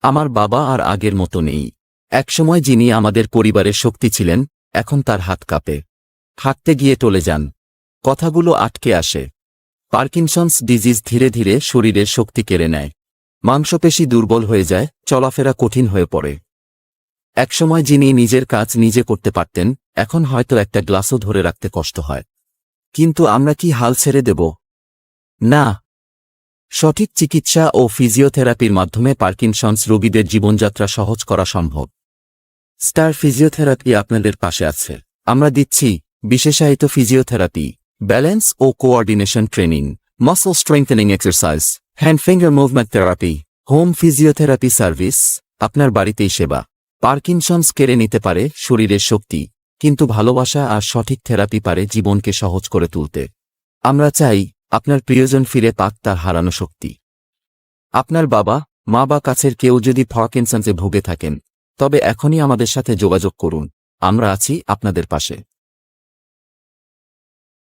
আমার বাবা আর আগের মতো নেই। একসময় যিনি আমাদের পরিবারের শক্তি ছিলেন, এখন তার হাত কাঁপে। হাঁটতে গিয়ে টলে যান। কথাগুলো আটকে আসে। পার্কিনসন্স ডিজিজ ধীরে ধীরে শরীরের শক্তি কেড়ে নেয়। মাংসপেশি দুর্বল হয়ে যায়, চলাফেরা কঠিন হয়ে পড়ে। একসময় যিনি নিজের কাজ নিজে করতে পারতেন, এখন হয়তো একটা গ্লাসও ধরে রাখতে কষ্ট হয়। কিন্তু আমরা কি হাল ছেড়ে দেব? না সঠিক চিকিৎসা ও ফিজিওথেরাপির মাধ্যমে পার্কিনসন্স রোগীদের জীবনযাত্রা সহজ করা সম্ভব। স্টার ফিজিওথেরাপি আপনাদের পাশে আছে। আমরা দিচ্ছি বিশেষায়িত ফিজিওথেরাপি, ব্যালেন্স ও coordination training, muscle strengthening exercise, hand finger movement therapy, home physiotherapy service, আপনার বাড়িতেই সেবা। পার্কিনসন্স কেড়ে নিতে পারে শরীরের শক্তি, কিন্তু ভালোবাসা আর সঠিক থেরাপি পারে জীবনকে সহজ করে তুলতে। আমরা চাই আপনার প্রিয়জন ফিরে পাক তার হারানো শক্তি। আপনার বাবা, মা বা কাছের কেউ যদি পার্কিনসন্সে ভুগে থাকেন, তবে এখনই আমাদের সাথে যোগাযোগ করুন। আমরা আছি আপনাদের পাশে।